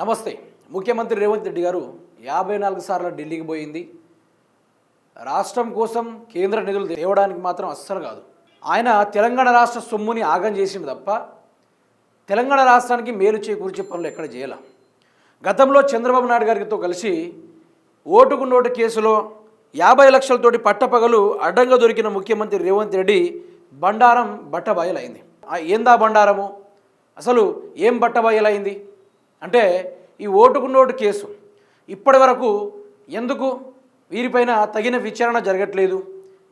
నమస్తే. ముఖ్యమంత్రి రేవంత్ రెడ్డి గారు యాభై నాలుగు సార్లు ఢిల్లీకి పోయింది. రాష్ట్రం కోసం కేంద్ర నిధులు తేవడానికి మాత్రం అస్సలు కాదు. ఆయన తెలంగాణ రాష్ట్ర సొమ్ముని ఆగం చేసింది తప్ప తెలంగాణ రాష్ట్రానికి మేలు చేకూర్చే పనులు ఎక్కడ చేయాల? గతంలో చంద్రబాబు నాయుడు గారితో కలిసి ఓటుకు నోటు కేసులో యాభై లక్షలతోటి పట్టపగలు అడ్డంగా దొరికిన ముఖ్యమంత్రి రేవంత్ రెడ్డి బండారం బట్టబయలైంది. ఏందా బండారము? అసలు ఏం బట్టబయలైంది? అంటే ఈ ఓటుకు నోటు కేసు. ఇప్పటి వరకు ఎందుకు వీరిపైన తగిన విచారణ జరగట్లేదు?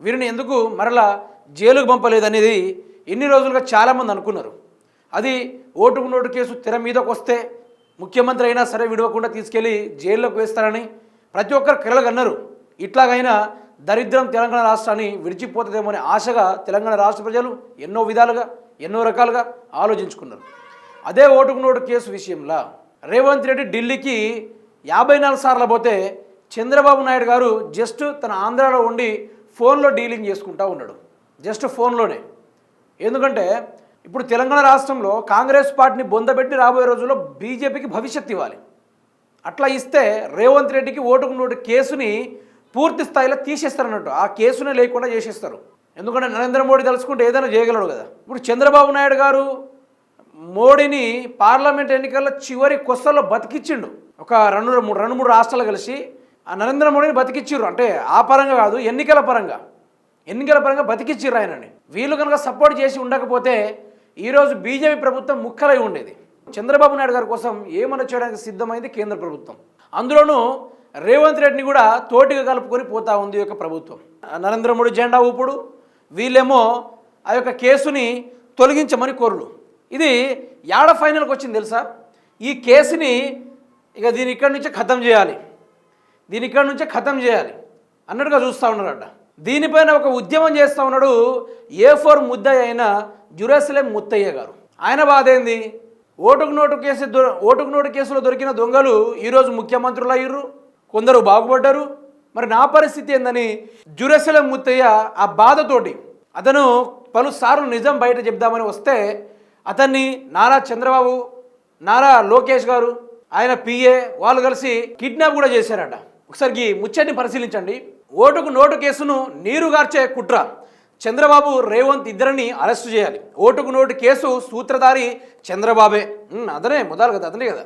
వీరిని ఎందుకు మరలా జైలుకు పంపలేదు అనేది ఎన్ని రోజులుగా చాలామంది అనుకున్నారు. అది ఓటుకు నోటు కేసు తెర మీదకు వస్తే ముఖ్యమంత్రి అయినా సరే విడవకుండా తీసుకెళ్ళి జైల్లోకి వేస్తారని ప్రతి ఒక్కరు కలగన్నారు ఇట్లాగైనా దరిద్రం తెలంగాణ రాష్ట్రాన్ని విడిచిపోతుందేమో అనే ఆశగా తెలంగాణ రాష్ట్ర ప్రజలు ఎన్నో విధాలుగా ఎన్నో రకాలుగా ఆలోచించుకున్నారు. అదే ఓటుకు నోటు కేసు విషయంలో రేవంత్ రెడ్డి ఢిల్లీకి యాభై నాలుగు సార్లు పోతే చంద్రబాబు నాయుడు గారు జస్ట్ తన ఆంధ్రాలో ఉండి ఫోన్లో డీలింగ్ చేసుకుంటూ ఉన్నాడు. జస్ట్ ఫోన్లోనే. ఎందుకంటే ఇప్పుడు తెలంగాణ రాష్ట్రంలో కాంగ్రెస్ పార్టీని బొందబెట్టి రాబోయే రోజుల్లో బీజేపీకి భవిష్యత్తు ఇవ్వాలి. అట్లా ఇస్తే రేవంత్ రెడ్డికి ఓటుకు నోటు కేసుని పూర్తి స్థాయిలో తీసేస్తారన్నట్టు. ఆ కేసునే లేకుండా చేసేస్తారు. ఎందుకంటే నరేంద్ర మోడీ తలుచుకుంటే ఏదైనా చేయగలడు కదా. ఇప్పుడు చంద్రబాబు నాయుడు గారు మోడీని పార్లమెంట్ ఎన్నికల్లో చివరి కొస్తల్లో బతికిచ్చిండు. ఒక రెండు మూడు రెండు మూడు రాష్ట్రాలు కలిసి ఆ నరేంద్ర మోడీని బతికిచ్చిర్రు. అంటే ఆ పరంగా కాదు ఎన్నికల పరంగా. ఎన్నికల పరంగా బతికిచ్చిర్రు ఆయనని. వీళ్ళు కనుక సపోర్ట్ చేసి ఉండకపోతే ఈరోజు బీజేపీ ప్రభుత్వం ముక్కలై ఉండేది. చంద్రబాబు నాయుడు గారి కోసం ఏమన్నా చేయడానికి సిద్ధమైంది కేంద్ర ప్రభుత్వం. అందులోనూ రేవంత్ రెడ్డిని కూడా తోటిగా కలుపుకొని పోతా ఉంది యొక్క ప్రభుత్వం. నరేంద్ర మోడీ జెండా ఊపుడు. వీళ్ళేమో ఆ యొక్క కేసుని తొలగించమని కోరుడు. ఇది యాడ ఫైనల్కి వచ్చింది తెలుసా? ఈ కేసుని ఇక దీని ఇక్కడి నుంచే ఖతం చేయాలి. దీని ఇక్కడి నుంచే ఖతం చేయాలి. అన్నట్టుగా చూస్తూ ఉన్నారట. దీనిపైన ఒక ఉద్యమం చేస్తూ ఉన్నాడు ఏ ఫోర్ ముద్దయ్య అయిన జురేసలేం ముత్తయ్య గారు. ఆయన బాధ ఏంది? ఓటుకు నోటు కేసు ఓటుకు నోటు కేసులో దొరికిన దొంగలు ఈరోజు ముఖ్యమంత్రులు అయ్యారు కొందరు బాగుపడ్డారు. మరి నా పరిస్థితి ఏందని జురేసలేం ముత్తయ్య ఆ బాధతోటి అతను పలుసార్లు నిజం బయట చెప్దామని వస్తే అతన్ని నారా చంద్రబాబు నారా లోకేష్ గారు ఆయన పిఏ వాళ్ళు కలిసి కిడ్నాప్ కూడా చేశారట. ఒకసారి ఈ ముచ్చటిని పరిశీలించండి. ఓటుకు నోటు కేసును నీరుగార్చే కుట్ర. చంద్రబాబు రేవంత్ ఇద్దరిని అరెస్టు చేయాలి. ఓటుకు నోటు కేసు సూత్రధారి చంద్రబాబే. అతనే మొదలు కదా అతనే కదా.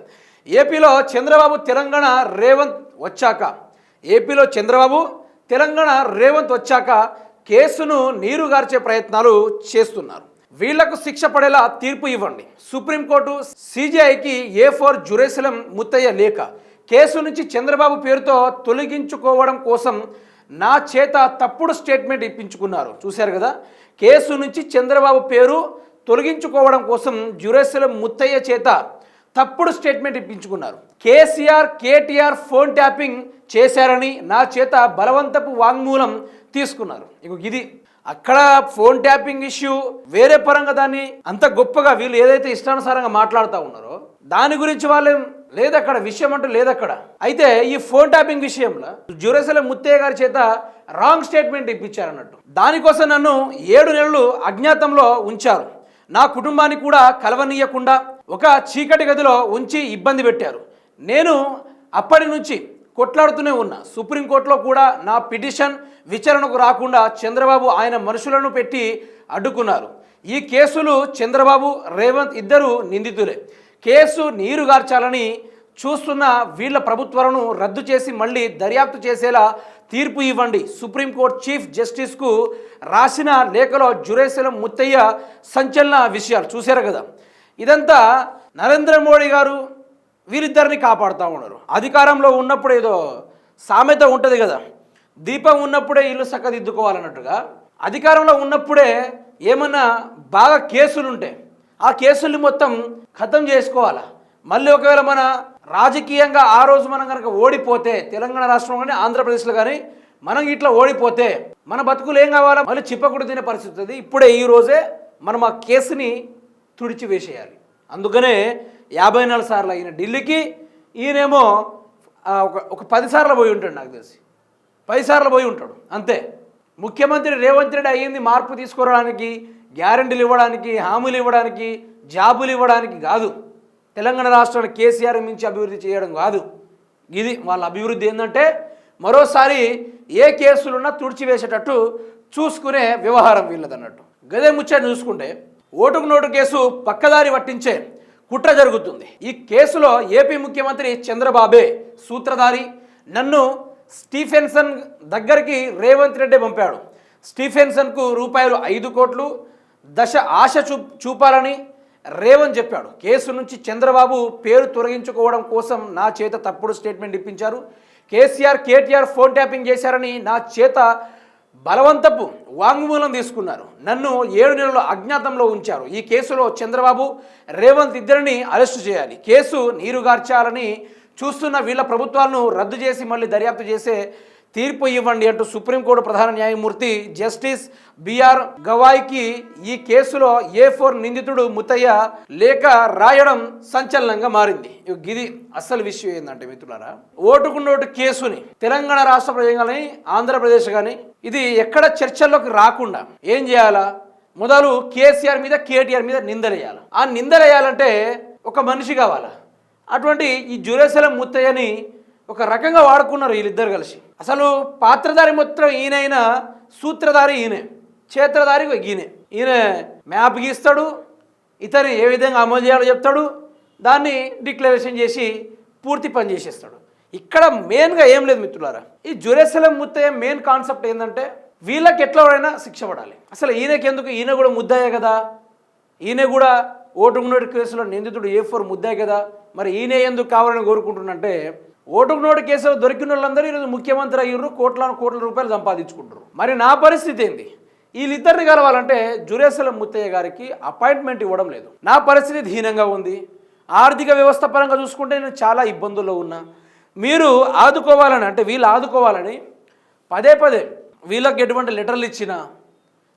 ఏపీలో చంద్రబాబు తెలంగాణ రేవంత్ వచ్చాక. ఏపీలో చంద్రబాబు తెలంగాణ రేవంత్ వచ్చాక కేసును నీరుగార్చే ప్రయత్నాలు చేస్తున్నారు. వీళ్ళకు శిక్ష పడేలా తీర్పు ఇవ్వండి. సుప్రీంకోర్టు సిజిఐకి ఏ ఫోర్ జురేసలం ముత్తయ్య లేఖ. కేసు నుంచి చంద్రబాబు పేరుతో తొలగించుకోవడం కోసం నా చేత తప్పుడు స్టేట్మెంట్ ఇప్పించుకున్నారు. చూశారు కదా? కేసు నుంచి చంద్రబాబు పేరు తొలగించుకోవడం కోసం జురేసలం ముత్తయ్య చేత తప్పుడు స్టేట్మెంట్ ఇప్పించుకున్నారు. కేసీఆర్ కేటీఆర్ ఫోన్ ట్యాపింగ్ చేశారని నా చేత బలవంతపు వాంగ్మూలం తీసుకున్నారు. ఇక ఇది అక్కడ ఫోన్ ట్యాపింగ్ ఇష్యూ వేరే పరంగా దాన్ని అంత గొప్పగా వీళ్ళు ఏదైతే ఇష్టానుసారంగా మాట్లాడుతూ ఉన్నారో దాని గురించి వాళ్ళేం లేదు అక్కడ విషయం అంటూ లేదు అక్కడ అయితే ఈ ఫోన్ ట్యాపింగ్ విషయంలో జురేసల ముత్తయ్య గారి చేత రాంగ్ స్టేట్మెంట్ ఇప్పించారన్నట్టు. దానికోసం నన్ను ఏడు నెలలు అజ్ఞాతంలో ఉంచారు. నా కుటుంబాన్ని కూడా కలవనీయకుండా ఒక చీకటి గదిలో ఉంచి ఇబ్బంది పెట్టారు. నేను అప్పటి నుంచి కొట్లాడుతూనే ఉన్నా. సుప్రీంకోర్టులో కూడా నా పిటిషన్ విచారణకు రాకుండా చంద్రబాబు ఆయన మనుషులను పెట్టి అడ్డుకున్నారు. ఈ కేసులు చంద్రబాబు రేవంత్ ఇద్దరు నిందితులే. కేసు నీరుగార్చాలని చూస్తున్న వీళ్ళ ప్రభుత్వాలను రద్దు చేసి మళ్ళీ దర్యాప్తు చేసేలా తీర్పు ఇవ్వండి. సుప్రీంకోర్టు చీఫ్ జస్టిస్కు రాసిన లేఖలో జురేశలం ముత్తయ్య సంచలన విషయాలు చూశారు కదా. ఇదంతా నరేంద్ర మోడీ గారు వీరిద్దరిని కాపాడుతూ ఉన్నారు. అధికారంలో ఉన్నప్పుడు ఏదో సామెత ఉంటుంది కదా దీపం ఉన్నప్పుడే ఇల్లు చక్కదిద్దుకోవాలన్నట్టుగా అధికారంలో ఉన్నప్పుడే ఏమన్నా బాగా కేసులుంటే ఆ కేసుల్ని మొత్తం ఖతం చేసుకోవాలా? మళ్ళీ ఒకవేళ మన రాజకీయంగా ఆ రోజు మనం కనుక ఓడిపోతే తెలంగాణ రాష్ట్రం కానీ ఆంధ్రప్రదేశ్లో కానీ మనం ఇట్లా ఓడిపోతే మన బతుకులు ఏం కావాలా? మళ్ళీ చిప్పకుడు తినే పరిస్థితి ఉంది. ఇప్పుడే ఈ రోజే మనం ఆ కేసుని తుడిచి వేసేయాలి అందుకనే యాభై నాలుగు సార్లు అయిన ఢిల్లీకి ఈయనేమో ఒక ఒక పదిసార్లు పోయి ఉంటాడు నాకు తెలిసి. పదిసార్లు పోయి ఉంటాడు అంతే. ముఖ్యమంత్రి రేవంత్ రెడ్డి అయ్యింది మార్పు తీసుకురావడానికి గ్యారంటీలు ఇవ్వడానికి హామీలు ఇవ్వడానికి జాబులు ఇవ్వడానికి కాదు. తెలంగాణ రాష్ట్రాన్ని కేసీఆర్ మించి అభివృద్ధి చేయడం కాదు. ఇది వాళ్ళ అభివృద్ధి ఏంటంటే మరోసారి ఏ కేసులున్నా తుడిచివేసేటట్టు చూసుకునే వ్యవహారం వీళ్ళదన్నట్టు. గదే ముచ్చట చూసుకుంటే ఓటుకు నోటు కేసు పక్కదారి పట్టించే కుట్ర జరుగుతుంది. ఈ కేసులో ఏపీ ముఖ్యమంత్రి చంద్రబాబే సూత్రధారి. నన్ను స్టీఫెన్సన్ దగ్గరికి రేవంత్ రెడ్డి పంపాడు. స్టీఫెన్సన్కు రూపాయలు ఐదు కోట్లు దశ ఆశ చూ చూపాలని రేవంత్ చెప్పాడు. కేసు నుంచి చంద్రబాబు పేరు తొలగించుకోవడం కోసం నా చేత తప్పుడు స్టేట్మెంట్ ఇప్పించారు. కేసీఆర్ కేటీఆర్ ఫోన్ ట్యాపింగ్ చేశారని నా చేత బలవంతపు వాంగ్మూలం తీసుకున్నారు. నన్ను ఏడు నెలలు అజ్ఞాతంలో ఉంచారు. ఈ కేసులో చంద్రబాబు రేవంత్ ఇద్దరిని అరెస్టు చేయాలి. కేసు నీరుగార్చాలని చూస్తున్న వీళ్ళ ప్రభుత్వాలను రద్దు చేసి మళ్ళీ దర్యాప్తు చేసే తీర్పు ఇవ్వండి అంటూ సుప్రీంకోర్టు ప్రధాన న్యాయమూర్తి జస్టిస్ బిఆర్ గవాయ్కి ఈ కేసులో ఏ ఫోర్ నిందితుడు ముత్తయ్య లేఖ రాయడం సంచలనంగా మారింది. ఇది గిది అసలు విషయం ఏంటంటే మిత్రులారా ఓటుకు నోటు కేసుని తెలంగాణ రాష్ట్ర ప్రజలు కానీ ఆంధ్రప్రదేశ్ కానీ ఇది ఎక్కడ చర్చల్లోకి రాకుండా ఏం చేయాలా? మొదలు కేసీఆర్ మీద కేటీఆర్ మీద నిందలేయాలి? ఆ నిందలేయాలంటే ఒక మనిషి కావాలా? అటువంటి ఈ జురేసలం ముత్తయ్యని ఒక రకంగా వాడుకున్నారు వీళ్ళిద్దరు కలిసి. అసలు పాత్రధారి మొత్తం ఈయనైనా సూత్రధారి ఈయనే క్షేత్రధారి ఈయనే. ఈయన మ్యాప్ గీస్తాడు ఇతని ఏ విధంగా అమలు చేయాలో చెప్తాడు దాన్ని డిక్లరేషన్ చేసి పూర్తి పని చేసేస్తాడు. ఇక్కడ మెయిన్గా ఏం లేదు మిత్రులారా ఈ జురేసలం ముత్తయ్య మెయిన్ కాన్సెప్ట్ ఏంటంటే వీళ్ళకి ఎట్లా శిక్ష పడాలి. అసలు ఈయనకి ఎందుకు ఈయన కూడా ముద్దాయే కదా. ఈయన కూడా ఓటు నోటు కేసులో నిందితుడు ఏ ఫోర్ ముద్దాయి కదా. మరి ఈయన ఎందుకు కావాలని కోరుకుంటున్నంటే ఓటుకు నోటు కేసులో దొరికిన వాళ్ళందరూ ఈరోజు ముఖ్యమంత్రి అయ్యారు కోట్ల కోట్ల రూపాయలు సంపాదించుకుంటారు మరి నా పరిస్థితి ఏంది? వీళ్ళిద్దరిని కలవాలంటే జురేసలం ముత్తయ్య గారికి అపాయింట్మెంట్ ఇవ్వడం లేదు. నా పరిస్థితి హీనంగా ఉంది. ఆర్థిక వ్యవస్థ పరంగా చూసుకుంటే నేను చాలా ఇబ్బందుల్లో ఉన్నా. మీరు ఆదుకోవాలని అంటే వీళ్ళు ఆదుకోవాలని పదే పదే వీళ్ళకి ఎటువంటి లెటర్లు ఇచ్చినా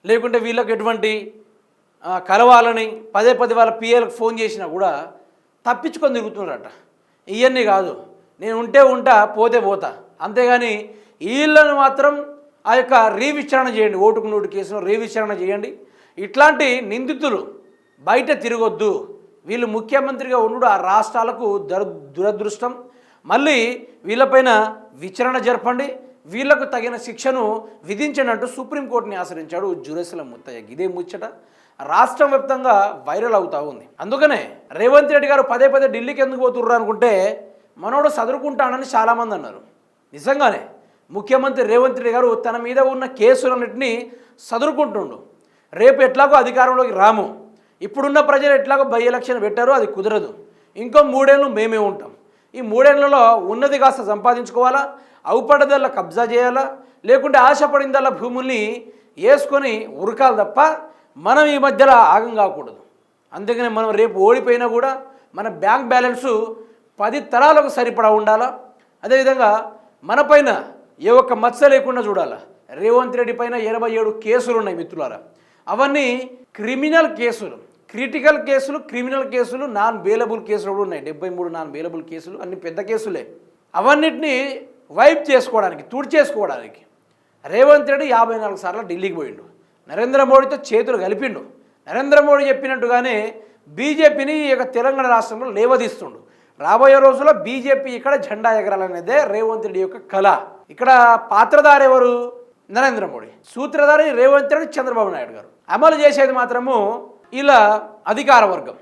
లేకుంటే వీళ్ళకి ఎటువంటి కలవాలని పదే పదే వాళ్ళ పిఏలకు ఫోన్ చేసినా కూడా తప్పించుకొని తిరుగుతున్నారట. ఇవన్నీ కాదు. నేను ఉంటే ఉంటా పోతే పోతా. అంతేగాని వీళ్ళను మాత్రం ఆ యొక్క రీవిచారణ చేయండి. ఓటుకు నోటు కేసును రీవిచారణ చేయండి. ఇట్లాంటి నిందితులు బయట తిరగొద్దు. వీళ్ళు ముఖ్యమంత్రిగా ఉండడు ఆ రాష్ట్రాలకు దర దురదృష్టం. మళ్ళీ వీళ్ళపైన విచారణ జరపండి. వీళ్ళకు తగిన శిక్షను విధించండి అంటూ సుప్రీంకోర్టుని ఆశ్రయించాడు జురేసలం ముత్తయ్య. ఇదే ముచ్చట రాష్ట్రం వ్యాప్తంగా వైరల్ అవుతా ఉంది. అందుకనే రేవంత్ రెడ్డి గారు పదే పదే ఢిల్లీకి ఎందుకు పోతుర్రు అనుకుంటే మనోడు చదువుకుంటానని చాలామంది అన్నారు. నిజంగానే ముఖ్యమంత్రి రేవంత్ రెడ్డి గారు తన మీద ఉన్న కేసులన్నింటినీ చదువుకుంటుండు రేపు ఎట్లాగో అధికారంలోకి రాము. ఇప్పుడున్న ప్రజలు ఎట్లాగో బై ఎలక్షన్ పెట్టారో అది కుదరదు. ఇంకో మూడేళ్ళు మేమే ఉంటాం. ఈ మూడేళ్ళలో ఉన్నది కాస్త సంపాదించుకోవాలా? అవుపడదల్లా కబ్జా చేయాలా? లేకుంటే ఆశపడిందల్లా భూముల్ని వేసుకొని ఉరకాలి తప్ప మనం ఈ మధ్యలో ఆగం కాకూడదు. అందుకని మనం రేపు ఓడిపోయినా కూడా మన బ్యాంక్ బ్యాలెన్సు పది తరాలకు సరిపడా ఉండాలా? అదేవిధంగా మనపైన ఏ ఒక్క మచ్చ లేకుండా చూడాలా? రేవంత్ రెడ్డి పైన ఎనభై ఏడు కేసులు ఉన్నాయి మిత్రులారా. అవన్నీ క్రిమినల్ కేసులు. క్రిటికల్ కేసులు క్రిమినల్ కేసులు నాన్ బేలబుల్ కేసులు కూడా ఉన్నాయి. డెబ్బై మూడు నాన్ బేలబుల్ కేసులు అన్ని పెద్ద కేసులే. అవన్నిటిని వైప్ చేసుకోవడానికి తుడిచేసుకోవడానికి రేవంత్ రెడ్డి యాభై నాలుగు సార్లు ఢిల్లీకి పోయిండు. నరేంద్ర మోడీతో చేతులు కలిపిండు. నరేంద్ర మోడీ చెప్పినట్టుగానే బీజేపీని ఈ యొక్క తెలంగాణ రాష్ట్రంలో లేవదీస్తుండు. రాబోయే రోజుల్లో బీజేపీ ఇక్కడ జెండా ఎగరాలనేదే రేవంత్ రెడ్డి యొక్క కళ. ఇక్కడ పాత్రధారి ఎవరు? నరేంద్ర మోడీ. సూత్రధారి రేవంత్ రెడ్డి చంద్రబాబు నాయుడు గారు. అమలు చేసేది మాత్రము ఇలా అధికార వర్గం.